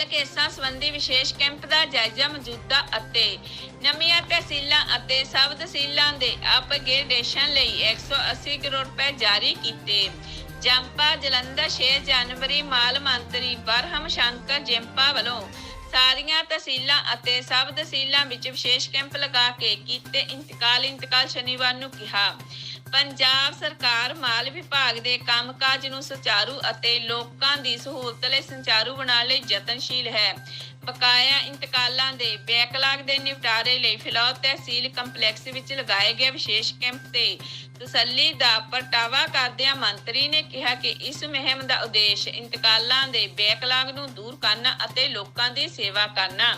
ਹੱਲ ਕੇਸਾਂ ਸੰਬੰਧੀ ਵਿਸ਼ੇਸ਼ ਕੈਂਪ ਦਾ ਜਾਇਜ਼ਾ ਮੌਜੂਦਾ ਅਤੇ ਨਵੀਆਂ ਤਹਿਸੀਲਾਂ ਅਤੇ ਸਬ ਤਹਿਸੀਲਾਂ ਦੇ ਅਪਗ੍ਰੇਡੇਸ਼ਨ ਲਈ 180 ਕਰੋੜ ਰੁਪਏ ਜਾਰੀ ਕੀਤੇ। ਜੰਪਾ ਜਲੰਧਰ 6 ਜਨਵਰੀ ਮਾਲ ਮੰਤਰੀ ਬਰਹਮ ਸ਼ੰਕਰ ਜੰਪਾ ਵੱਲੋਂ ਸਾਰੀਆਂ ਤਹਿਸੀਲਾਂ ਅਤੇ ਸਬ ਤਹਿਸੀਲਾਂ ਵਿੱਚ ਵਿਸ਼ੇਸ਼ ਕੈਂਪ ਲਗਾ ਕੇ ਕੀਤੇ ਇੰਤਕਾਲ ਇੰਤਕਾਲ ਸ਼ਨੀਵਾਰ ਨੂੰ ਕਿਹਾ। ਪੰਜਾਬ ਸਰਕਾਰ ਮਾਲ ਵਿਭਾਗ ਦੇ ਕੰਮਕਾਜ ਨੂੰ ਸੁਚਾਰੂ ਅਤੇ ਲੋਕਾਂ ਦੀ ਸਹੂਲਤ ਲਈ ਸੰਚਾਰੂ ਬਣਾਉਣ ਲਈ ਯਤਨਸ਼ੀਲ ਹੈ। ਬਕਾਇਆ ਇੰਤਕਾਲਾਂ ਦੇ ਬੈਕਲਾਗ ਦੇ ਨਿਪਟਾਰੇ ਲਈ ਫਿਲੌਰ ਤਹਿਸੀਲ ਕੰਪਲੈਕਸ ਵਿੱਚ ਲਗਾਏ ਗਏ ਵਿਸ਼ੇਸ਼ ਕੈਂਪ ਤੇ ਤਸੱਲੀ ਦਾ ਪ੍ਰਗਟਾਵਾ ਕਰਦਿਆਂ ਮੰਤਰੀ ਨੇ ਕਿਹਾ ਕਿ ਇਸ ਮੁਹਿੰਮ ਦਾ ਉਦੇਸ਼ ਇੰਤਕਾਲਾਂ ਦੇ ਬੈਕਲਾਗ ਨੂੰ ਦੂਰ ਕਰਨਾ ਅਤੇ ਲੋਕਾਂ ਦੀ ਸੇਵਾ ਕਰਨਾ।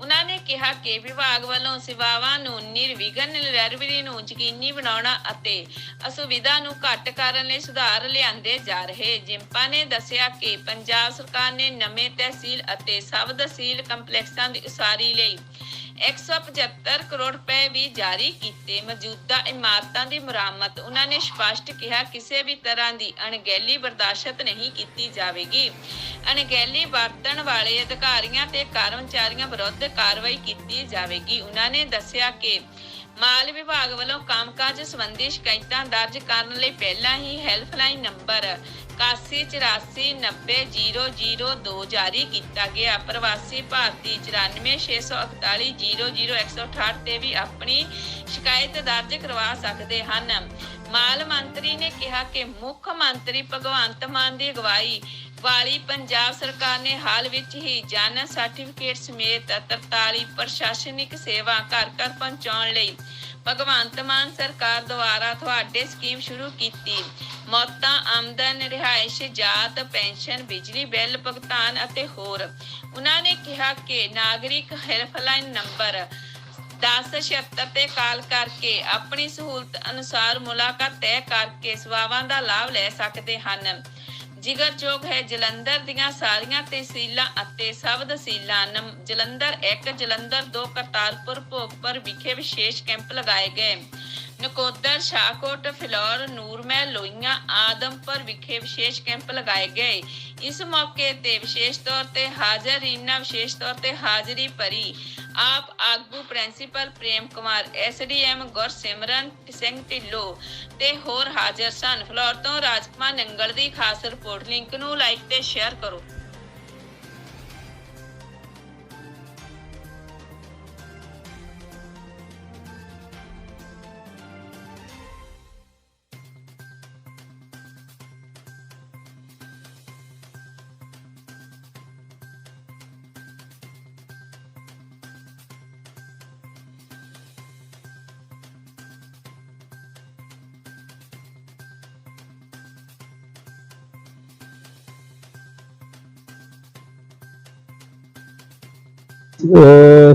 ਉਹਨਾਂ ਨੇ ਕਿਹਾ ਕਿ ਵਿਭਾਗ ਵੱਲੋਂ ਸੇਵਾਵਾਂ ਨੂੰ ਨਿਰਵਿਘਨ ਡਿਲੀਵਰੀ ਨੂੰ ਯਕੀਨੀ ਬਣਾਉਣਾ ਅਤੇ ਅਸੁਵਿਧਾ ਨੂੰ ਘੱਟ ਕਰਨ ਲਈ ਸੁਧਾਰ ਲਿਆਂਦੇ ਜਾ ਰਹੇ। ਜਿੰਪਾ ਨੇ ਦੱਸਿਆ ਕਿ ਪੰਜਾਬ ਸਰਕਾਰ ਨੇ ਨਵੇਂ ਤਹਿਸੀਲ ਅਤੇ ਸਬ ਤਹਿਸੀਲ ਕੰਪਲੈਕਸਾਂ ਦੀ ਉਸਾਰੀ ਲਈ 175 ਕਰੋੜ ਰੁਪਏ ਵੀ ਜਾਰੀ ਕੀਤੇ ਮੌਜੂਦਾ ਇਮਾਰਤਾਂ ਦੀ ਮੁਰੰਮਤ। ਉਹਨਾਂ ਨੇ ਸਪਸ਼ਟ ਕਿਹਾ ਕਿਸੇ ਵੀ ਤਰ੍ਹਾਂ ਦੀ ਅਣਗਹਿਲੀ ਬਰਦਾਸ਼ਤ ਨਹੀਂ ਕੀਤੀ ਜਾਵੇਗੀ। ਅਣਗਹਿਲੀ ਵਰਤਣ ਵਾਲੇ ਅਧਿਕਾਰੀਆਂ ਤੇ ਕਰਮਚਾਰੀਆਂ ਵਿਰੁੱਧ ਕਾਰਵਾਈ ਕੀਤੀ ਜਾਵੇਗੀ। ਉਹਨਾਂ ਨੇ ਦੱਸਿਆ ਕਿ ਮਾਲ ਵਿਭਾਗ ਵੱਲੋਂ ਕੰਮਕਾਜ ਸੰਬੰਧੀ ਸ਼ਿਕਾਇਤਾਂ ਦਰਜ ਕਰਨ ਲਈ ਪਹਿਲਾਂ ਹੀ ਹੈਲਪਲਾਈਨ ਨੰਬਰ 81849002 ਜਾਰੀ ਕੀਤਾ ਗਿਆ। ਪ੍ਰਵਾਸੀ ਭਾਰਤੀ 9464400168 ਤੇ ਵੀ ਆਪਣੀ ਸ਼ਿਕਾਇਤ ਦਰਜ ਕਰਵਾ ਸਕਦੇ ਹਨ। ਮਾਲ ਮੰਤਰੀ ਨੇ ਕਿਹਾ ਕਿ ਮੁੱਖ ਮੰਤਰੀ ਭਗਵੰਤ ਮਾਨ ਦੀ ਅਗਵਾਈ ਵਾਲੀ ਪੰਜਾਬ ਸਰਕਾਰ ਨੇ ਹਾਲ ਵਿੱਚ ਹੀ ਜਨ ਸਰਟੀਫਿਕੇਟ ਸਮੇਤ 43 ਪ੍ਰਸ਼ਾਸਨਿਕ ਸੇਵਾ ਘਰ ਘਰ ਪਹੁੰਚਾਉਣ ਲਈ ਭਗਵੰਤ ਮਾਨ ਸਰਕਾਰ ਦੁਆਰਾ ਤੁਹਾਡੇ ਸਕੀਮ ਸ਼ੁਰੂ ਕੀਤੀ। ਮੌਤਾਂ, ਆਮਦਨ, ਰਿਹਾਇਸ਼, ਜਾਤ, ਪੈਨਸ਼ਨ, ਬਿਜਲੀ ਬਿੱਲ, ਭੁਗਤਾਨ ਅਤੇ ਹੋਰ। ਉਹਨਾਂ ਨੇ ਕਿਹਾ ਕਿ ਨਾਗਰਿਕ ਹੈਲਪਲਾਈਨ ਨੰਬਰ 1076 ਤੇ ਕਾਲ ਕਰਕੇ ਆਪਣੀ ਸਹੂਲਤ ਅਨੁਸਾਰ ਮੁਲਾਕਾਤ ਤੈਅ ਕਰਕੇ ਸੇਵਾਵਾਂ ਦਾ ਲਾਭ ਲੈ ਸਕਦੇ ਹਨ। ਜ਼ਿਕਰਯੋਗ ਹੈ ਜਲੰਧਰ ਦੀਆਂ ਸਾਰੀਆਂ ਤਹਿਸੀਲਾਂ ਅਤੇ ਸਬ ਤਹਿਸੀਲਾਂ ਨੰ- ਜਲੰਧਰ 1 ਜਲੰਧਰ 2 ਕਰਤਾਰਪੁਰ ਭੋਗਪੁਰ ਵਿਖੇ ਵਿਸ਼ੇਸ਼ ਕੈਂਪ ਲਗਾਏ ਗਏ। ਨਕੋਦਰ, ਸ਼ਾਹਕੋਟ, ਫਿਲੌਰ, ਨੂਰਮਹਿਲ ਲੋਈਆਂ ਆਦਮਪੁਰ ਵਿਖੇ ਵਿਸ਼ੇਸ਼ ਕੈਂਪ ਲਗਾਏ ਗਏ। ਇਸ ਮੌਕੇ ਤੇ ਵਿਸ਼ੇਸ਼ ਤੌਰ ਤੇ ਹਾਜ਼ਰ ਰੀਨਾ ਵਿਸ਼ੇਸ਼ ਤੌਰ ਤੇ ਹਾਜ਼ਰੀ ਭਰੀ ਆਪ ਆਗੂ ਪ੍ਰਿੰਸੀਪਲ ਪ੍ਰੇਮ ਕੁਮਾਰ ਐਸਡੀਐਮ ਗੁਰਸਿਮਰਨ ਸਿੰਘ ਢਿੱਲੋਂ ਤੇ ਹੋਰ ਹਾਜ਼ਰ ਸਨ। ਫਲੋਰ ਤੋਂ ਰਾਜਕੁਮਾਰ ਨੰਗਲ ਦੀ ਖਾਸ ਰਿਪੋਰਟ, ਲਿੰਕ ਨੂੰ ਲਾਈਕ ਤੇ ਸ਼ੇਅਰ ਕਰੋ।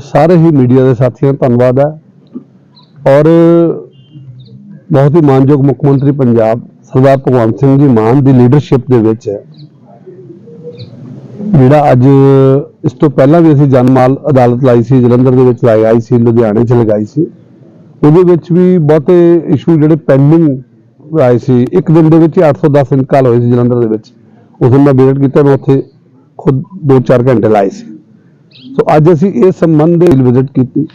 ਸਾਰੇ ਹੀ ਮੀਡੀਆ ਦੇ ਸਾਥੀਆਂ ਦਾ ਧੰਨਵਾਦ ਹੈ। ਔਰ ਬਹੁਤ ਹੀ ਮਾਨਯੋਗ ਮੁੱਖ ਮੰਤਰੀ ਪੰਜਾਬ ਸਰਦਾਰ ਭਗਵੰਤ ਸਿੰਘ ਜੀ ਮਾਨ ਦੀ ਲੀਡਰਸ਼ਿਪ ਦੇ ਵਿੱਚ ਜਿਹੜਾ ਅੱਜ ਇਸ ਤੋਂ ਪਹਿਲਾਂ ਵੀ ਅਸੀਂ ਜਨਮਾਲ ਅਦਾਲਤ ਲਾਈ ਸੀ, ਜਲੰਧਰ ਦੇ ਵਿੱਚ ਲਗਾਈ ਸੀ, ਲੁਧਿਆਣੇ 'ਚ ਲਗਾਈ ਸੀ। ਉਹਦੇ ਵਿੱਚ ਵੀ ਬਹੁਤੇ ਇਸ਼ੂ ਜਿਹੜੇ ਪੈਂਡਿੰਗ ਆਏ ਸੀ। ਇੱਕ ਦਿਨ ਦੇ ਵਿੱਚ ਹੀ 810 ਇੰਤਕਾਲ ਹੋਏ ਸੀ ਜਲੰਧਰ ਦੇ ਵਿੱਚ। ਉਸ ਦਿਨ ਮੈਂ ਵਿਜ਼ਿਟ ਕੀਤਾ, ਮੈਂ ਉੱਥੇ ਖੁਦ 2-4 ਘੰਟੇ ਲਾਏ ਸੀ। ਸੋ ਅੱਜ ਅਸੀਂ ਇਸ ਸੰਬੰਧ ਦੇ ਵਿਜ਼ਿਟ ਕੀਤੀ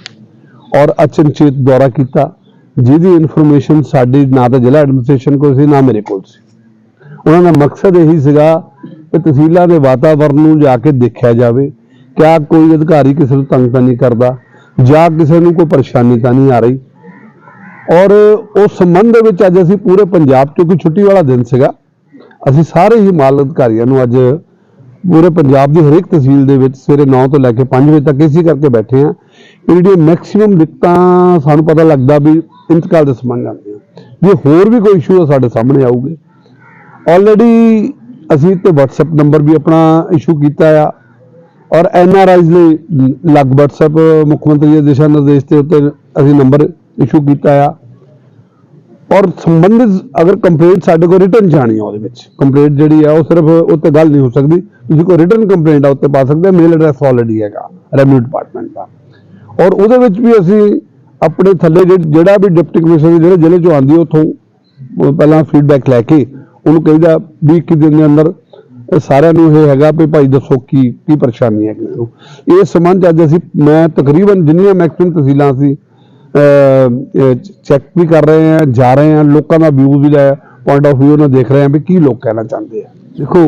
ਔਰ ਅਚਨਚੇਤ ਦੌਰਾ ਕੀਤਾ, ਜਿਹਦੀ ਇਨਫੋਰਮੇਸ਼ਨ ਸਾਡੀ ਨਾ ਤਾਂ ਜ਼ਿਲ੍ਹਾ ਐਡਮਿਨਿਸਟ੍ਰੇਸ਼ਨ ਕੋਲ ਸੀ, ਨਾ ਮੇਰੇ ਕੋਲ ਸੀ। ਉਹਨਾਂ ਦਾ ਮਕਸਦ ਇਹੀ ਸੀਗਾ ਕਿ ਤਹਿਸੀਲਾਂ ਦੇ ਵਾਤਾਵਰਣ ਨੂੰ ਜਾ ਕੇ ਦੇਖਿਆ ਜਾਵੇ, ਕਿਆ ਕੋਈ ਅਧਿਕਾਰੀ ਕਿਸੇ ਨੂੰ ਤੰਗ ਤਾਂ ਨਹੀਂ ਕਰਦਾ, ਜਾਂ ਕਿਸੇ ਨੂੰ ਕੋਈ ਪਰੇਸ਼ਾਨੀ ਤਾਂ ਨਹੀਂ ਆ ਰਹੀ। ਔਰ ਉਸ ਸੰਬੰਧ ਦੇ ਵਿੱਚ ਅੱਜ ਅਸੀਂ ਪੂਰੇ ਪੰਜਾਬ ਕਿਉਂਕਿ ਛੁੱਟੀ ਵਾਲਾ ਦਿਨ ਸੀਗਾ, ਅਸੀਂ ਸਾਰੇ ਹੀ ਮਾਲ ਅਧਿਕਾਰੀਆਂ ਨੂੰ ਅੱਜ ਪੂਰੇ ਪੰਜਾਬ ਦੀ ਹਰੇਕ ਤਹਿਸੀਲ ਦੇ ਵਿੱਚ ਸਵੇਰੇ 9 ਤੋਂ ਲੈ ਕੇ 5 ਵਜੇ ਤੱਕ ਇਸੇ ਕਰਕੇ ਬੈਠੇ ਆ ਜਿਹੜੀਆਂ ਮੈਕਸਿਮਮ ਦਿੱਕਤਾਂ ਸਾਨੂੰ ਪਤਾ ਲੱਗਦਾ ਵੀ ਇੰਤਕਾਲ ਦੇ ਸੰਬੰਧ ਆਉਂਦੀਆਂ ਜੇ ਹੋਰ ਵੀ ਕੋਈ ਇਸ਼ੂ ਆ, ਸਾਡੇ ਸਾਹਮਣੇ ਆਊਗੇ। ਆਲਰੇਡੀ ਅਸੀਂ ਤੇ WhatsApp ਨੰਬਰ ਵੀ ਆਪਣਾ ਇਸ਼ੂ ਕੀਤਾ ਆ। ਔਰ ਐਨਆਰਆਈਜ਼ ਲਈ ਲਗ WhatsApp ਮੁੱਖ ਮੰਤਰੀ ਦੇ ਦਿਸ਼ਾ ਨਿਰਦੇਸ਼ ਦੇ ਉੱਤੇ ਅਸੀਂ ਨੰਬਰ ਇਸ਼ੂ ਕੀਤਾ ਆ। ਔਰ ਸੰਬੰਧਿਤ ਅਗਰ ਕੰਪਲੇਂਟ ਸਾਡੇ ਕੋਲ ਰਿਟਰਨ ਜਾਣੀ ਆ ਉਹਦੇ ਵਿੱਚ। ਕੰਪਲੇਂਟ ਜਿਹੜੀ ਆ, ਉਹ ਸਿਰਫ ਉੱਤੇ ਗੱਲ ਨਹੀਂ ਹੋ ਸਕਦੀ। ਤੁਸੀਂ ਕੋਈ ਰਿਟਰਨ ਕੰਪਲੇਂਟ ਆ, ਉੱਤੇ ਪਾ ਸਕਦੇ ਮੇਲ ਐਡਰੈਸ ਆਲਰੇਡੀ ਹੈਗਾ ਰੈਵਨਿਊ ਡਿਪਾਰਟਮੈਂਟ ਦਾ। ਔਰ ਉਹਦੇ ਵਿੱਚ ਵੀ ਅਸੀਂ ਆਪਣੇ ਥੱਲੇ ਜਿਹ- ਜਿਹੜਾ ਵੀ ਡਿਪਟੀ ਕਮਿਸ਼ਨਰ ਜਿਹੜੇ ਜ਼ਿਲ੍ਹੇ ਚੋਂ ਆਂਦੀ ਉਥੋਂ ਪਹਿਲਾਂ ਫੀਡਬੈਕ ਲੈ ਕੇ ਉਹਨੂੰ ਕਹਿੰਦਾ ਵੀ ਇੱਕੀ ਦਿਨ ਦੇ ਅੰਦਰ ਸਾਰਿਆਂ ਨੂੰ ਇਹ ਹੈਗਾ ਵੀ ਭਾਈ ਦੱਸੋ ਕੀ ਕੀ ਪਰੇਸ਼ਾਨੀ ਹੈ ਕਿਸ ਨੂੰ ਇਸ ਸੰਬੰਧ 'ਚ ਅੱਜ ਅਸੀਂ, ਮੈਂ ਤਕਰੀਬਨ ਜਿੰਨੀਆਂ ਮੈਕਸਿਮਮ ਤਹਿਸੀਲਾਂ ਸੀ ਚੈੱਕ ਵੀ ਕਰ ਰਹੇ ਹਾਂ ਜਾ ਰਹੇ ਹਾਂ ਲੋਕਾਂ ਦਾ ਵਿਊ ਵੀ ਲੈ ਪੁਆਇੰਟ ਆਫ View ਨਾਲ ਦੇਖ ਰਹੇ ਹਾਂ ਵੀ ਕੀ ਲੋਕ ਕਹਿਣਾ ਚਾਹੁੰਦੇ ਆ। ਦੇਖੋ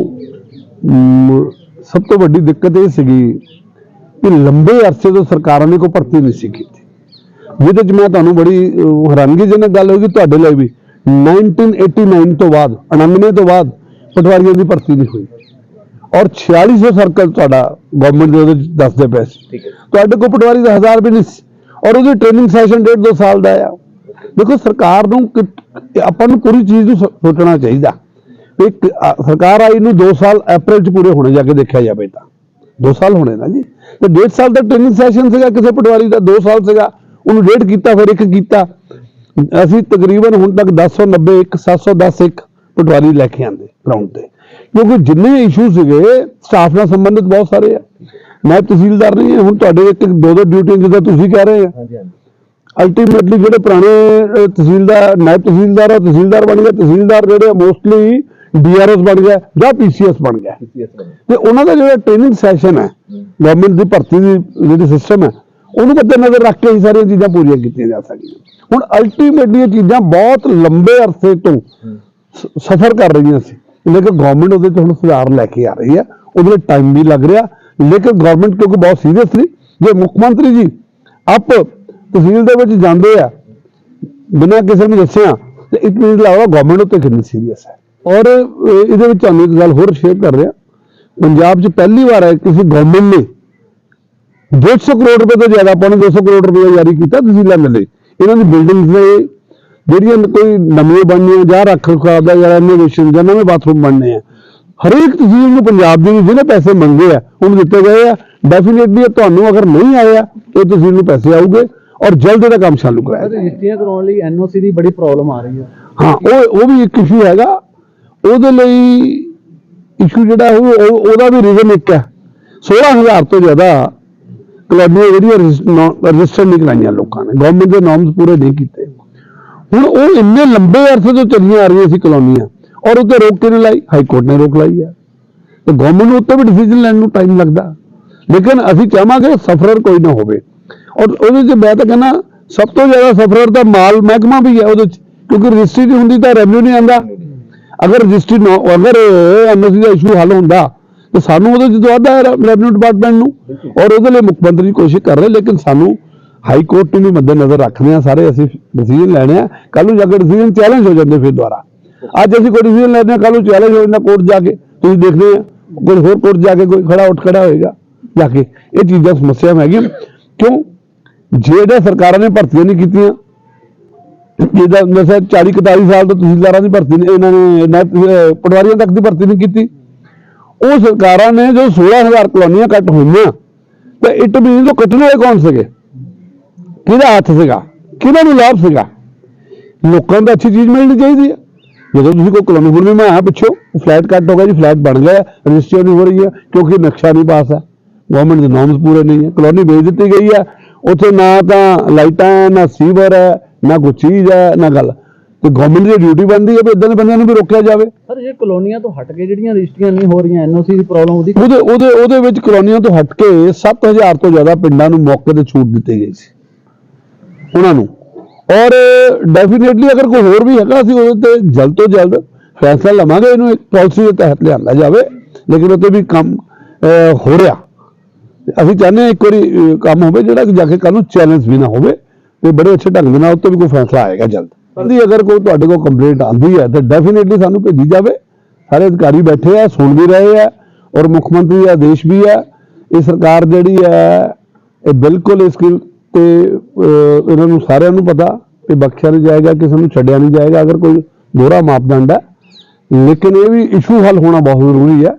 ਸਭ ਤੋਂ ਵੱਡੀ ਦਿੱਕਤ ਇਹ ਸੀਗੀ ਕਿ ਲੰਬੇ ਅਰਸੇ ਤੋਂ ਸਰਕਾਰਾਂ ਨੇ ਕੋਈ ਭਰਤੀ ਨਹੀਂ ਸੀ ਕੀਤੀ। ਜਿਹਦੇ ਚ ਮੈਂ ਤੁਹਾਨੂੰ ਬੜੀ ਅਹ, ਹੈਰਾਨਗੀਜਨਕ ਗੱਲ ਹੋਗੀ ਤੁਹਾਡੇ ਲਈ ਵੀ 1989 ਤੋਂ ਬਾਅਦ 99 ਤੋਂ ਬਾਅਦ ਪਟਵਾਰੀਆਂ ਦੀ ਭਰਤੀ ਨਹੀਂ ਹੋਈ। ਔਰ 4600 ਸਰਕਲ ਤੁਹਾਡਾ ਗਵਰਨਮੈਂਟ ਦੇ ਉਹਦੇ ਦੱਸਦੇ ਪਏ ਸੀ। ਤੁਹਾਡੇ ਕੋਲ ਪਟਵਾਰੀ ਦਾ 1000 ਵੀ ਨਹੀਂ ਸੀ। ਔਰ ਉਹਦੀ ਟ੍ਰੇਨਿੰਗ ਸੈਸ਼ਨ ਡੇਢ ਦੋ ਸਾਲ ਦਾ ਆ। ਦੇਖੋ, ਸਰਕਾਰ ਨੂੰ ਆਪਾਂ ਨੂੰ ਪੂਰੀ ਚੀਜ਼ ਨੂੰ ਸੋਚਣਾ ਚਾਹੀਦਾ ਵੀ ਸਰਕਾਰ ਆਈ ਨੂੰ 2 ਸਾਲ ਅਪ੍ਰੈਲ ਚ ਪੂਰੇ ਹੋਣੇ ਜਾ ਕੇ ਦੇਖਿਆ ਜਾਵੇ ਤਾਂ। 2 ਸਾਲ ਹੋਣੇ ਨਾ ਜੀ। ਤੇ ਡੇਢ ਸਾਲ ਦਾ ਟ੍ਰੇਨਿੰਗ ਸੈਸ਼ਨ ਸੀਗਾ, ਕਿਸੇ ਪਟਵਾਰੀ ਦਾ 2 ਸਾਲ ਸੀਗਾ, ਉਹਨੂੰ ਡੇਢ ਕੀਤਾ, ਫਿਰ ਇੱਕ ਕੀਤਾ। ਅਸੀਂ ਤਕਰੀਬਨ ਹੁਣ ਤੱਕ 1090 ਇੱਕ 710 ਇੱਕ ਪਟਵਾਰੀ ਲੈ ਕੇ ਆਂਦੇ ਗਰਾਊਂਡ ਤੇ। ਕਿਉਂਕਿ ਜਿੰਨੇ ਇਸ਼ੂ ਸੀਗੇ ਸਟਾਫ ਨਾਲ ਸੰਬੰਧਿਤ ਬਹੁਤ ਸਾਰੇ ਆ। ਮੈਂ ਤਹਿਸੀਲਦਾਰ ਨਹੀਂ ਹਾਂ ਹੁਣ ਤੁਹਾਡੇ ਇੱਕ ਦੋ ਦੋ ਡਿਊਟੀਆਂ ਜਿੱਦਾਂ ਤੁਸੀਂ ਕਹਿ ਰਹੇ ਆ ਹਾਂਜੀ ਹਾਂਜੀ। ਅਲਟੀਮੇਟਲੀ ਜਿਹੜੇ ਪੁਰਾਣੇ ਤਹਿਸੀਲਦਾਰ ਨਾਇਬ ਤਹਿਸੀਲਦਾਰ ਆ ਤਹਿਸੀਲਦਾਰ ਬਣ ਗਏ। ਤਹਿਸੀਲਦਾਰ ਜਿਹੜੇ ਮੋਸਟਲੀ ਡੀਆਰਐਸ ਬਣ ਗਿਆ ਜਾਂ ਪੀਸੀਐਸ ਬਣ ਗਿਆ। ਤੇ ਉਹਨਾਂ ਦਾ ਜਿਹੜਾ ਟ੍ਰੇਨਿੰਗ ਸੈਸ਼ਨ ਹੈ ਗਵਰਨਮੈਂਟ ਦੀ ਭਰਤੀ ਦੀ ਜਿਹੜੀ ਸਿਸਟਮ ਹੈ ਉਹਨੂੰ ਮੱਦੇ ਨਜ਼ਰ ਰੱਖ ਕੇ ਇਹ ਸਾਰੀਆਂ ਚੀਜ਼ਾਂ ਪੂਰੀਆਂ ਕੀਤੀਆਂ ਜਾ ਸਕਦੀਆਂ। ਹੁਣ ਅਲਟੀਮੇਟਲੀ ਇਹ ਚੀਜ਼ਾਂ ਬਹੁਤ ਲੰਬੇ ਅਰਸੇ ਤੋਂ ਸਫਰ ਕਰ ਰਹੀਆਂ ਸੀ। ਲੇਕਿਨ ਗਵਰਨਮੈਂਟ ਉਹਦੇ 'ਚ ਹੁਣ ਸੁਧਾਰ ਲੈ ਕੇ ਆ ਰਹੀ ਹੈ। ਉਹਦੇ ਟਾਈਮ ਵੀ ਲੱਗ ਰਿਹਾ। ਲੇਕਿਨ ਗਵਰਨਮੈਂਟ ਕਿਉਂਕਿ ਬਹੁਤ ਸੀਰੀਅਸ ਸੀ, ਜੇ ਮੁੱਖ ਮੰਤਰੀ ਜੀ, ਆਪ ਤਹਿਸੀਲ ਦੇ ਵਿੱਚ ਜਾਂਦੇ ਆ, ਬਿਨਾਂ ਕਿਸੇ ਨੂੰ ਦੱਸਿਆ, ਤੇ ਇਟ ਮੀਨਸ ਲਾਵਾ ਗਵਰਨਮੈਂਟ ਉੱਤੇ ਕਿੰਨੀ ਸੀਰੀਅਸ ਹੈ। ਔਰ ਇਹਦੇ ਵਿੱਚ ਤੁਹਾਨੂੰ ਇੱਕ ਗੱਲ ਹੋਰ ਸ਼ੇਅਰ ਕਰ ਰਿਹਾ। ਪੰਜਾਬ 'ਚ ਪਹਿਲੀ ਵਾਰ ਹੈ ਕਿਸੇ ਗਵਰਨਮੈਂਟ ਨੇ 150 ਕਰੋੜ ਰੁਪਏ ਤੋਂ ਜ਼ਿਆਦਾ ਪੌਣੇ 200 ਕਰੋੜ ਰੁਪਏ ਜਾਰੀ ਕੀਤਾ ਤਹਿਸੀਲਾਂ ਦੇ ਲਈ। ਇਹਨਾਂ ਦੀ ਬਿਲਡਿੰਗਸ ਨੇ ਜਿਹੜੀਆਂ ਕੋਈ ਨਵੀਆਂ ਬਣਨੀਆਂ ਜਾਂ ਰੱਖ ਰਖਾਅ ਦਾ ਜਾਂ ਇਨੋਵੇਸ਼ਨ ਜਾਂ ਨਵੇਂ ਬਾਥਰੂਮ ਬਣਨੇ ਆ ਹਰੇਕ ਤਹਿਸੀਲ ਨੂੰ ਪੰਜਾਬ ਦੇ ਵਿੱਚ ਜਿਹਨੇ ਪੈਸੇ ਮੰਗੇ ਆ ਉਹਨੂੰ ਦਿੱਤੇ ਗਏ ਆ। ਡੈਫੀਨੇਟਲੀ ਤੁਹਾਨੂੰ ਅਗਰ ਨਹੀਂ ਆਇਆ ਇਹ ਤਹਿਸੀਲ ਨੂੰ ਪੈਸੇ ਆਉਗੇ ਔਰ ਜਲਦ ਇਹਦਾ ਕੰਮ ਚਾਲੂ ਕਰਾਇਆ। ਰਜਿਸਟਰੀਆਂ ਕਰਾਉਣ ਲਈ ਐਨਓਸੀ ਦੀ ਬੜੀ ਪ੍ਰੋਬਲਮ ਆ ਰਹੀ ਹੈ ਹਾਂ ਉਹ ਉਹ ਵੀ ਇੱਕ ਇਸ਼ੂ ਹੈਗਾ। ਉਹਦੇ ਲਈ ਇਸ਼ੂ ਜਿਹੜਾ ਉਹ ਉਹ- ਉਹਦਾ ਵੀ ਰੀਜ਼ਨ ਇੱਕ ਹੈ 16000 ਤੋਂ ਜ਼ਿਆਦਾ ਕਲੱਬਾਂ ਜਿਹੜੀਆਂ ਰਜਿਸਟਰ ਨਹੀਂ ਕਰਾਈਆਂ ਲੋਕਾਂ ਨੇ। ਗਵਰਨਮੈਂਟ ਦੇ ਨਾਰਮਸ ਪੂਰੇ ਨਹੀਂ ਕੀਤੇ। ਹੁਣ ਉਹ ਇੰਨੇ ਲੰਬੇ ਅਰਸੇ ਤੋਂ ਚੱਲੀਆਂ ਆ ਰਹੀਆਂ ਸੀ ਕਲੋਨੀਆਂ। ਔਰ ਉੱਤੇ ਰੋਕ ਕਿਹਨੇ ਲਾਈ? ਹਾਈ ਕੋਰਟ ਨੇ ਰੋਕ ਲਾਈ ਹੈ ਤੇ ਗਵਰਨਮੈਂਟ ਨੂੰ ਉੱਤੇ ਵੀ ਡਿਸੀਜਨ ਲੈਣ ਨੂੰ ਟਾਈਮ ਲੱਗਦਾ। ਲੇਕਿਨ ਅਸੀਂ ਚਾਹਾਂਗੇ ਸਫਰਰ ਕੋਈ ਨਾ ਹੋਵੇ। ਔਰ ਉਹਦੇ 'ਚ ਮੈਂ ਤਾਂ ਕਹਿੰਦਾ, ਸਭ ਤੋਂ ਜ਼ਿਆਦਾ ਸਫਰਰ ਦਾ ਮਾਲ ਮਹਿਕਮਾ ਵੀ ਹੈ ਉਹਦੇ 'ਚ। ਕਿਉਂਕਿ ਰਜਿਸਟਰੀ ਨਹੀਂ ਹੁੰਦੀ ਤਾਂ ਰੈਵਨਿਊ ਨਹੀਂ ਆਉਂਦਾ। ਅਗਰ ਰਜਿਸਟਰੀ ਨਾ ਅਗਰ ਐਨਓਸੀ ਦਾ ਇਸ਼ੂ ਹੱਲ ਹੁੰਦਾ, ਤਾਂ ਸਾਨੂੰ ਉਹਦੇ 'ਚ ਦਵਾਦਾ ਹੈ ਰੈਵਨਿਊ ਡਿਪਾਰਟਮੈਂਟ ਨੂੰ। ਔਰ ਉਹਦੇ ਲਈ ਮੁੱਖ ਮੰਤਰੀ ਕੋਸ਼ਿਸ਼ ਕਰ ਰਹੇ, ਲੇਕਿਨ ਸਾਨੂੰ ਹਾਈ ਕੋਰਟ ਨੂੰ ਵੀ ਮੱਦੇ ਨਜ਼ਰ ਰੱਖਦੇ ਆ ਸਾਰੇ। ਅਸੀਂ ਡਿਸੀਜਨ ਲੈਣੇ ਆ। ਕੱਲ ਨੂੰ ਜਾ ਕੇ ਡਿਸੀਜਨ ਚੈਲੰਜ ਹੋ ਜਾਂਦੇ ਫਿਰ ਦੁਬਾਰਾ। ਅੱਜ ਅਸੀਂ ਕੋਈ ਡਿਸੀਜਨ ਲੈਂਦੇ ਆ ਕੱਲ ਨੂੰ ਚੈਲੰਜ ਹੋ ਜਾਂਦਾ ਕੋਰਟ ਜਾ ਕੇ। ਤੁਸੀਂ ਦੇਖਦੇ ਆ ਕੋਈ ਹੋਰ ਕੋਰਟ ਜਾ ਕੇ ਕੋਈ ਖੜਾ ਉੱਠ ਖੜਾ ਹੋਏਗਾ, ਜਾ ਕੇ। ਇਹ ਚੀਜ਼ਾਂ ਸਮੱਸਿਆ ਹੈਗੀਆਂ। ਕਿਉਂ? ਜਿਹੜੇ ਸਰਕਾਰਾਂ ਨੇ ਭਰਤੀਆਂ ਨਹੀਂ ਕੀਤੀਆਂ, ਜਿਹਦਾ ਨਸਾ 40 41 ਸਾਲ ਤੋਂ ਤਹਿਸੀਲਦਾਰਾਂ ਦੀ ਭਰਤੀ ਇਹਨਾਂ ਨੇ ਪਟਵਾਰੀਆਂ ਤੱਕ ਦੀ ਭਰਤੀ ਨਹੀਂ ਕੀਤੀ। ਉਹ ਸਰਕਾਰਾਂ ਨੇ ਜੋ 16000 ਕਲੋਨੀਆਂ ਕੱਟ ਹੋਈਆਂ, ਤੇ ਇਟ ਮੀਨਸ ਉਹ ਕੱਟਣ ਵਾਲੇ ਕੌਣ ਸੀਗੇ? ਕਿਹਦਾ ਹੱਥ ਸੀਗਾ? ਕਿਹਨਾਂ ਨੂੰ ਲਾਭ ਸੀਗਾ? ਲੋਕਾਂ ਨੂੰ ਤਾਂ ਅੱਛੀ ਚੀਜ਼ ਮਿਲਣੀ ਚਾਹੀਦੀ ਹੈ। ਜਦੋਂ ਤੁਸੀਂ ਕੋਈ ਕਲੋਨੀ ਹੁਣ ਵੀ ਮੈਂ ਆ ਪਿੱਛੋਂ ਫਲੈਟ ਕੱਟ ਹੋ ਗਿਆ ਜੀ ਫਲੈਟ ਬਣ ਗਿਆ ਰਜਿਸਟਰੀ ਨਹੀਂ ਹੋ ਰਹੀ ਹੈ ਕਿਉਂਕਿ ਨਕਸ਼ਾ ਨਹੀਂ ਪਾਸ ਹੈ। ਗਵਰਨਮੈਂਟ ਦੇ ਨਾਰਮਸ ਪੂਰੇ ਨਹੀਂ ਹੈ। ਕਲੋਨੀ ਵੇਚ ਦਿੱਤੀ ਗਈ ਹੈ। ਉੱਥੇ ਨਾ ਤਾਂ ਲਾਈਟਾਂ ਹੈ ਨਾ ਸੀਵਰ ਹੈ ਨਾ ਕੋਈ ਚੀਜ਼ ਹੈ ਨਾ ਗੱਲ। ਤੇ ਗਵਰਨਮੈਂਟ ਦੀ ਡਿਊਟੀ ਬਣਦੀ ਹੈ ਵੀ ਇਦਾਂ ਦੇ ਬੰਦਿਆਂ ਨੂੰ ਵੀ ਰੋਕਿਆ ਜਾਵੇ। ਸਰ ਜੇ ਕਲੋਨੀਆਂ ਤੋਂ ਹਟ ਕੇ ਜਿਹੜੀਆਂ ਰਜਿਸਟਰੀਆਂ ਨਹੀਂ ਹੋ ਰਹੀਆਂ ਐਨਓਸੀ ਦੀ ਪ੍ਰੋਬਲਮ ਉਹਦੀ ਉਹਦੇ ਉਹਦੇ ਉਹਦੇ ਵਿੱਚ ਕਲੋਨੀਆਂ ਤੋਂ ਹਟ ਕੇ 7000 ਤੋਂ ਜ਼ਿਆਦਾ ਪਿੰਡਾਂ ਨੂੰ ਮੌਕੇ ਤੇ ਛੂਟ ਦਿੱਤੀ ਗਈ ਸੀ। ਉਹਨਾਂ ਨੂੰ ਔਰ ਡੈਫੀਨੇਟਲੀ ਅਗਰ ਕੋਈ ਹੋਰ ਵੀ ਹੈਗਾ, ਅਸੀਂ ਉਹਦੇ ਤੇ ਜਲਦ ਤੋਂ ਜਲਦ ਫੈਸਲਾ ਲਵਾਂਗੇ, ਇਹਨੂੰ ਇੱਕ ਪਾਲਿਸੀ ਦੇ ਤਹਿਤ ਲਿਆਂਦਾ ਜਾਵੇ, ਲੇਕਿਨ ਉੱਤੇ ਵੀ ਕੰਮ ਹੋ ਰਿਹਾ। ਅਸੀਂ ਚਾਹੁੰਦੇ ਹਾਂ ਇੱਕ ਵਾਰੀ ਕੰਮ ਹੋਵੇ ਜਿਹੜਾ ਕਿ ਜਾ ਕੇ ਕੱਲ ਨੂੰ ਚੈਲੰਜ ਵੀ ਨਾ ਹੋਵੇ ਤੇ ਬੜੇ ਅੱਛੇ ਢੰਗ ਦੇ ਨਾਲ ਉੱਤੇ ਵੀ ਕੋਈ ਫੈਸਲਾ ਆਏਗਾ ਜਲਦ। ਦੀ ਅਗਰ ਕੋਈ ਤੁਹਾਡੇ ਕੋਲ ਕੰਪਲੇਂਟ ਆਉਂਦੀ ਹੈ, ਤਾਂ ਡੈਫੀਨੇਟਲੀ ਸਾਨੂੰ ਭੇਜੀ ਜਾਵੇ। ਸਾਰੇ ਅਧਿਕਾਰੀ ਬੈਠੇ ਆ, ਸੁਣ ਵੀ ਰਹੇ ਆ, ਔਰ ਮੁੱਖ ਮੰਤਰੀ ਦਾ ਆਦੇਸ਼ ਵੀ ਹੈ ਇਹ ਸਰਕਾਰ ਜਿਹੜੀ ਹੈ, ਇਹ ਬਿਲਕੁਲ ਇਸ ਤੇ ਇਹਨਾਂ ਨੂੰ ਸਾਰਿਆਂ ਨੂੰ ਪਤਾ ਕਿ ਬਖਸ਼ਿਆ ਨਹੀਂ ਜਾਏਗਾ, ਕਿਸੇ ਨੂੰ ਛੱਡਿਆ ਨਹੀਂ ਜਾਏਗਾ, ਅਗਰ ਕੋਈ ਦੋਹਰਾ ਮਾਪਦੰਡ ਹੈ। ਲੇਕਿਨ ਇਹ ਵੀ ਇਸ਼ੂ ਹੱਲ ਹੋਣਾ ਬਹੁਤ ਜ਼ਰੂਰੀ ਹੈ।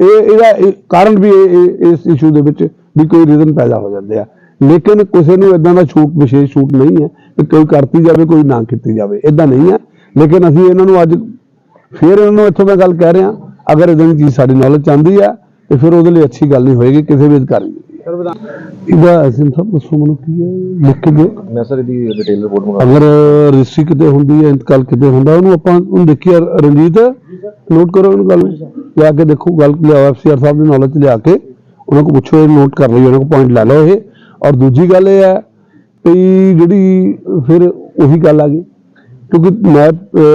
ਇਹ, ਇਹਦਾ ਕਾਰਨ ਵੀ ਇਹ- ਇਸ ਇਸ਼ੂ ਦੇ ਵਿੱਚ ਵੀ ਕੋਈ ਰੀਜ਼ਨ ਪੈਦਾ ਹੋ ਜਾਂਦੇ ਆ। ਲੇਕਿਨ ਕਿਸੇ ਨੂੰ ਇਦਾਂ ਦਾ ਛੂਟ, ਵਿਸ਼ੇਸ਼ ਛੂਟ ਨਹੀਂ ਹੈ ਕਿ ਕੋਈ ਕਰਤੀ ਜਾਵੇ, ਕੋਈ ਨਾ ਕੀਤੀ ਜਾਵੇ। ਇਦਾਂ ਨਹੀਂ ਹੈ। ਲੇਕਿਨ ਅਸੀਂ ਇਹਨਾਂ ਨੂੰ ਅੱਜ ਫਿਰ ਇਹਨਾਂ ਨੂੰ ਇੱਥੋਂ ਮੈਂ ਗੱਲ ਕਹਿ ਰਿਹਾ, ਅਗਰ ਇਦਾਂ ਦੀ ਚੀਜ਼ ਸਾਡੀ ਨੌਲੇਜ ਚਾਹੁੰਦੀ ਆਉਂਦੀ ਹੈ, ਤੇ ਫਿਰ ਉਹਦੇ ਲਈ ਅੱਛੀ ਗੱਲ ਨਹੀਂ ਹੋਏਗੀ, ਕਿਸੇ ਵੀ ਅਧਿਕਾਰੀ ਦੀ। ਇਹਦਾ ਅਸੀਂ ਸਭ ਦੱਸੋ ਮੈਨੂੰ ਕੀ ਹੈ ਲਿਖ ਕੇ ਦਿਓ। ਮੈਂ ਸਰ ਇਹਦੀ ਡਿਟੇਲ ਰਿਪੋਰਟ ਮੰਗਾ ਅਗਰ ਰਜਿਸਟਰੀ ਕਿਤੇ ਹੁੰਦੀ ਹੈ ਇੰਤਕਾਲ ਕਿਤੇ ਹੁੰਦਾ ਉਹਨੂੰ ਆਪਾਂ ਉਹਨੂੰ ਦੇਖੀਏ ਰਣਜੀਤ ਨੋਟ ਕਰੋ ਇਹਨੂੰ ਗੱਲ। ਲਿਆ ਕੇ ਦੇਖੋ ਗੱਲ ਲਿਆਓ ਐਫਸੀਆਰ ਸਾਹਿਬ ਦੇ ਨੌਲੇਜ ਲਿਆ ਕੇ ਉਹਨਾਂ ਕੋਲ ਪੁੱਛੋ ਇਹ ਨੋਟ ਕਰ ਲਓ ਉਹਨਾਂ ਕੋਲ ਪੁਆਇੰਟ ਲੈ ਲਓ ਇਹ। ਔਰ ਦੂਜੀ ਗੱਲ ਇਹ ਹੈ ਵੀ ਜਿਹੜੀ ਫਿਰ ਉਹੀ ਗੱਲ ਆ ਗਈ ਕਿਉਂਕਿ ਮੈਂ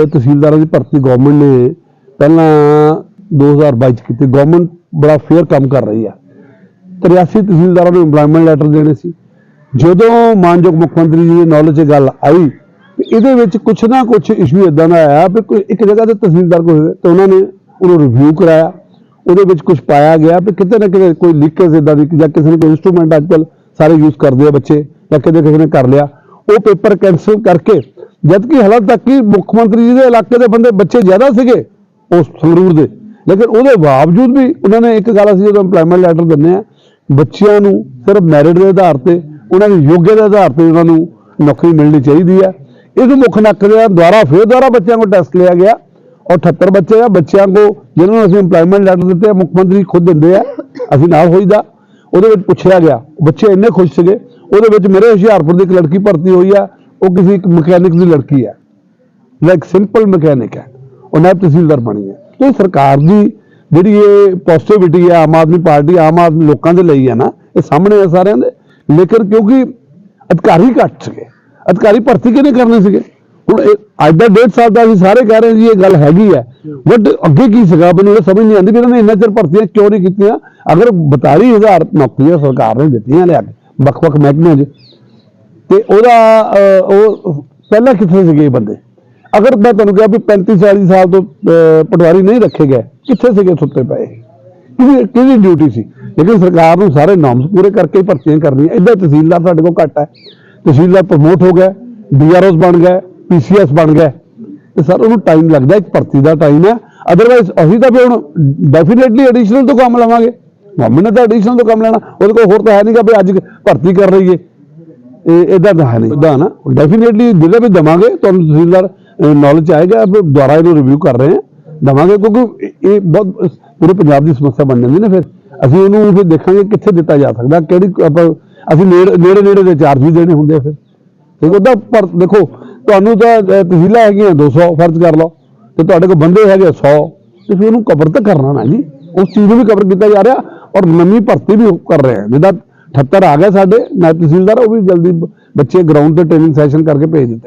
ਤਹਿਸੀਲਦਾਰਾਂ ਦੀ ਭਰਤੀ ਗਵਰਨਮੈਂਟ ਨੇ ਪਹਿਲਾਂ 2022 ਚ ਕੀਤੀ। ਗਵਰਨਮੈਂਟ ਬੜਾ ਫੇਅਰ ਕੰਮ ਕਰ ਰਹੀ ਆ। 83 ਤਹਿਸੀਲਦਾਰਾਂ ਨੂੰ ਇੰਪਲੋਇਮੈਂਟ ਲੈਟਰ ਦੇਣੇ ਸੀ। ਜਦੋਂ ਮਾਨਯੋਗ ਮੁੱਖ ਮੰਤਰੀ ਜੀ ਦੀ ਨੌਲੇਜ 'ਚ ਗੱਲ ਆਈ ਇਹਦੇ ਵਿੱਚ ਕੁਛ ਨਾ ਕੁਛ ਇਸ਼ੂ ਇਦਾਂ ਦਾ ਆਇਆ ਵੀ ਕੋਈ ਇੱਕ ਜਗ੍ਹਾ ਤੇ ਤਹਿਸੀਲਦਾਰ ਕੋਲ ਤੇ ਉਹਨਾਂ ਨੇ ਉਹਨੂੰ ਰਿਵਿਊ ਕਰਾਇਆ। ਉਹਦੇ ਵਿੱਚ ਕੁਝ ਪਾਇਆ ਗਿਆ ਵੀ ਕਿਤੇ ਨਾ ਕਿਤੇ ਕੋਈ ਲੀਕੇਜ ਇਦਾਂ ਦੀ ਜਾਂ ਕਿਸੇ ਨੇ ਕੋਈ ਇਨਸਟਰੂਮੈਂਟ ਅੱਜਕੱਲ ਸਾਰੇ ਯੂਜ਼ ਕਰਦੇ ਆ ਬੱਚੇ, ਜਾਂ ਕਿਤੇ ਕਿਸੇ ਨੇ ਕਰ ਲਿਆ। ਉਹ ਪੇਪਰ ਕੈਂਸਲ ਕਰਕੇ ਜਦ ਕਿ ਹਾਲਾਂ ਤੱਕ ਕਿ ਮੁੱਖ ਮੰਤਰੀ ਜੀ ਦੇ ਇਲਾਕੇ ਦੇ ਬੰਦੇ ਬੱਚੇ ਜ਼ਿਆਦਾ ਸੀਗੇ ਉਸ ਸੰਗਰੂਰ ਦੇ। ਲੇਕਿਨ ਉਹਦੇ ਬਾਵਜੂਦ ਵੀ ਉਹਨਾਂ ਨੇ ਇੱਕ ਗੱਲ ਅਸੀਂ ਜਦੋਂ ਇੰਪਲੋਇਮੈਂਟ ਲੈਟਰ ਦਿੰਦੇ ਆ ਬੱਚਿਆਂ ਨੂੰ ਸਿਰਫ ਮੈਰਿਟ ਦੇ ਆਧਾਰ ਤੇ, ਉਹਨਾਂ ਦੀ ਯੋਗਤਾ ਦੇ ਆਧਾਰ ਤੇ ਉਹਨਾਂ ਨੂੰ ਨੌਕਰੀ ਮਿਲਣੀ ਚਾਹੀਦੀ ਹੈ। ਇਹਨੂੰ ਮੁੱਖ ਨੱਕਦੇ ਆ ਦੁਬਾਰਾ ਫਿਰ ਦੁਬਾਰਾ ਬੱਚਿਆਂ ਕੋਲ ਟੈਸਟ ਲਿਆ ਗਿਆ। ਔਰ 78 ਬੱਚੇ ਆ, ਬੱਚਿਆਂ ਕੋ ਜਿਹਨਾਂ ਨੂੰ ਅਸੀਂ ਇੰਪਲੋਇਮੈਂਟ ਲੈਟਰ ਦਿੱਤੇ ਆ, ਮੁੱਖ ਮੰਤਰੀ ਖੁਦ ਦਿੰਦੇ ਆ, ਅਸੀਂ ਨਾਲ ਹੋਈਦਾ। ਉਹਦੇ ਵਿੱਚ ਪੁੱਛਿਆ ਗਿਆ ਬੱਚੇ ਇੰਨੇ ਖੁਸ਼ ਸੀਗੇ, ਉਹਦੇ ਵਿੱਚ ਮੇਰੇ ਹੁਸ਼ਿਆਰਪੁਰ ਦੀ ਇੱਕ ਲੜਕੀ ਭਰਤੀ ਹੋਈ ਆ, ਉਹ ਕਿਸੇ ਇੱਕ ਮਕੈਨਿਕ ਦੀ ਲੜਕੀ ਹੈ ਲਾਈਕ ਸਿੰਪਲ ਮਕੈਨਿਕ ਹੈ ਉਹ ਨਾਇਬ ਤਹਿਸੀਲਦਾਰ ਬਣੀ ਹੈ ਤੇ ਸਰਕਾਰ ਦੀ ਜਿਹੜੀ ਇਹ ਪੋਜ਼ਿਟਿਵਿਟੀ ਹੈ ਆਮ ਆਦਮੀ ਪਾਰਟੀ ਆਮ ਆਦਮੀ ਲੋਕਾਂ ਦੇ ਲਈ ਹੈ ਨਾ, ਇਹ ਸਾਹਮਣੇ ਆ ਸਾਰਿਆਂ ਦੇ। ਲੇਕਿਨ ਕਿਉਂਕਿ ਅਧਿਕਾਰੀ ਘੱਟ ਸੀਗੇ, ਅਧਿਕਾਰੀ ਭਰਤੀ ਕਿਹਨੇ ਕਰਨੇ ਸੀਗੇ? ਹੁਣ ਇਹ ਅੱਜ ਦਾ ਡੇਢ ਸਾਲ ਦਾ ਅਸੀਂ ਸਾਰੇ ਕਹਿ ਰਹੇ ਹਾਂ ਜੀ, ਇਹ ਗੱਲ ਹੈਗੀ ਹੈ। ਬਟ ਅੱਗੇ ਕੀ ਸੀਗਾ, ਮੈਨੂੰ ਇਹ ਸਮਝ ਨਹੀਂ ਆਉਂਦੀ ਵੀ ਇਹਨਾਂ ਨੇ ਇੰਨਾ ਚਿਰ ਭਰਤੀਆਂ ਕਿਉਂ ਨਹੀਂ ਕੀਤੀਆਂ? ਅਗਰ 42000 ਨੌਕਰੀਆਂ ਸਰਕਾਰ ਨੇ ਦਿੱਤੀਆਂ ਲਿਆ ਕੇ, ਵੱਖ-ਵੱਖ ਮਹਿਕਮਿਆਂ 'ਚ, ਤੇ ਉਹਦਾ ਉਹ ਪਹਿਲਾਂ ਕਿੱਥੇ ਸੀਗੇ ਇਹ ਬੰਦੇ? ਅਗਰ ਮੈਂ ਤੁਹਾਨੂੰ ਕਿਹਾ ਵੀ 35 40 ਸਾਲ ਤੋਂ ਪਟਵਾਰੀ ਨਹੀਂ ਰੱਖੇ ਗਏ ਕਿੱਥੇ ਸੀਗੇ ਸੁੱਤੇ ਪਏ? ਕਿਹਦੀ ਕਿਹਦੀ ਡਿਊਟੀ ਸੀ? ਲੇਕਿਨ ਸਰਕਾਰ ਨੂੰ ਸਾਰੇ ਨਾਮਸ ਪੂਰੇ ਕਰਕੇ ਹੀ ਭਰਤੀਆਂ ਕਰਨੀਆਂ। ਇੱਦਾਂ ਤਹਿਸੀਲਦਾਰ ਸਾਡੇ ਕੋਲ ਘੱਟ ਹੈ। ਤਹਿਸੀਲਦਾਰ ਪ੍ਰਮੋਟ ਹੋ ਗਏ ਡੀਆਰਓਸ ਬਣ ਗਏ ਪੀਸੀਐਸ ਬਣ ਗਏ ਤੇ ਸਰ ਉਹਨੂੰ ਟਾਈਮ ਲੱਗਦਾ, ਇੱਕ ਭਰਤੀ ਦਾ ਟਾਈਮ ਹੈ। ਅਦਰਵਾਈਜ਼ ਅਸੀਂ ਤਾਂ ਵੀ ਹੁਣ ਡੈਫੀਨੇਟਲੀ ਐਡੀਸ਼ਨਲ ਤੋਂ ਕੰਮ ਲਵਾਂਗੇ। ਗਵਰਨਮੈਂਟ ਨੇ ਤਾਂ ਐਡੀਸ਼ਨਲ ਤੋਂ ਕੰਮ ਲੈਣਾ। ਉਹਦੇ ਕੋਲ ਹੋਰ ਤਾਂ ਹੈ ਨਹੀਂਗਾ ਵੀ ਅੱਜ ਭਰਤੀ ਕਰ ਰਹੀ ਹੈ ਇਹ ਇਦਾਂ ਦਾ ਹੈ ਨਹੀਂ। ਇਦਾਂ ਨਾ। ਡੈਫੀਨੇਟਲੀ ਦਿਲੇ ਵੀ ਦਵਾਂਗੇ, ਤੁਹਾਨੂੰ ਤਹਿਸੀਲਦਾਰ ਨੌਲੇਜ ਆਏਗਾ ਵੀ ਦੁਬਾਰਾ ਇਹਨੂੰ ਰਿਵਿਊ ਕਰ ਰਹੇ ਹਾਂ। ਦਵਾਂਗੇ ਕਿਉਂਕਿ ਇਹ- ਬਹੁਤ ਪੂਰੇ ਪੰਜਾਬ ਦੀ ਸਮੱਸਿਆ ਬਣ ਜਾਂਦੀ ਨਾ ਫਿਰ। ਅਸੀਂ ਉਹਨੂੰ ਫਿਰ ਦੇਖਾਂਗੇ ਕਿੱਥੇ ਦਿੱਤਾ ਜਾ ਸਕਦਾ, ਕਿਹੜੀ ਆਪਾਂ ਅਸੀਂ ਨੇੜੇ ਨੇੜੇ ਨੇੜੇ ਦੇ ਚਾਰਜ ਵੀ ਦੇਣੇ ਹੁੰਦੇ ਆ ਫਿਰ। ਠੀਕ ਉਹਦਾ ਪਰ ਦੇਖੋ, ਤੁਹਾਨੂੰ ਤਾਂ ਤਹਿਸੀਲਾਂ ਹੈਗੀਆਂ 200 ਫਰਜ਼ ਕਰ ਲਓ। ਤੇ ਤੁਹਾਡੇ ਕੋਲ ਬੰਦੇ ਹੈਗੇ 100 ਤੇ ਫਿਰ ਉਹਨੂੰ ਕਵਰ ਤਾਂ ਕਰਨਾ ਨਾ ਜੀ। ਉਸ ਚੀਜ਼ ਨੂੰ ਵੀ ਕਵਰ ਕੀਤਾ ਜਾ ਰਿਹਾ ਔਰ ਨਵੀਂ ਭਰਤੀ ਵੀ ਕਰ ਰਹੇ ਆ ਜਿਹਦਾ 78 ਆ ਗਿਆ ਸਾਡੇ, ਮੈਂ ਤਹਿਸੀਲਦਾਰ, ਉਹ ਵੀ ਜਲਦੀ ਬੱਚੇ ਗਰਾਊਂਡ ਤੇ ਟ੍ਰੇਨਿੰਗ ਸੈਸ਼ਨ ਕਰਕੇ ਭੇਜ ਦਿੱਤੇ।